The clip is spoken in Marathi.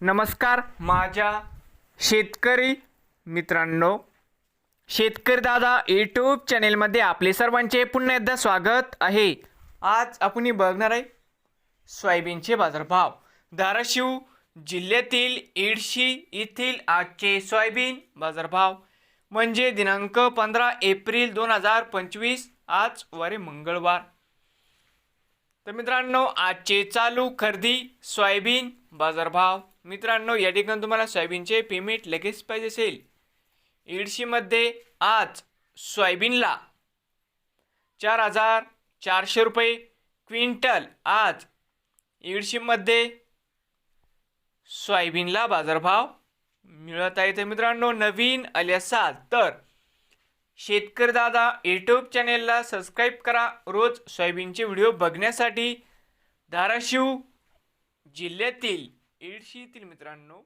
नमस्कार माझ्या शेतकरी मित्रांनो. शेतकरी दादा यूट्यूब चॅनेलमध्ये आपले सर्वांचे पुन्हा एकदा स्वागत आहे. आज आपण बघणार आहे सोयाबीनचे बाजारभाव. धाराशिव जिल्ह्यातील इडशी येथील आजचे सोयाबीन बाजारभाव म्हणजे दिनांक पंधरा एप्रिल दोन हजार पंचवीस आज वारे मंगळवार. तर मित्रांनो आजचे चालू खरेदी सोयाबीन बाजारभाव. मित्रांनो या ठिकाणी तुम्हाला सोयाबीनचे पेमेंट लगेच पाहिजे असेल. इडशीमध्ये आज सोयाबीनला चार हजार चारशे रुपये क्विंटल आज इडशीमध्ये सोयाबीनला बाजारभाव मिळत आहे तर मित्रांनो नवीन आले असाल तर शेतकरी दादा यूट्यूब चॅनेलला सबस्क्राईब करा. रोज सोयाबीनचे व्हिडिओ बघण्यासाठी धाराशिव जिल्ह्यातील एडशी येथील मित्रांनो.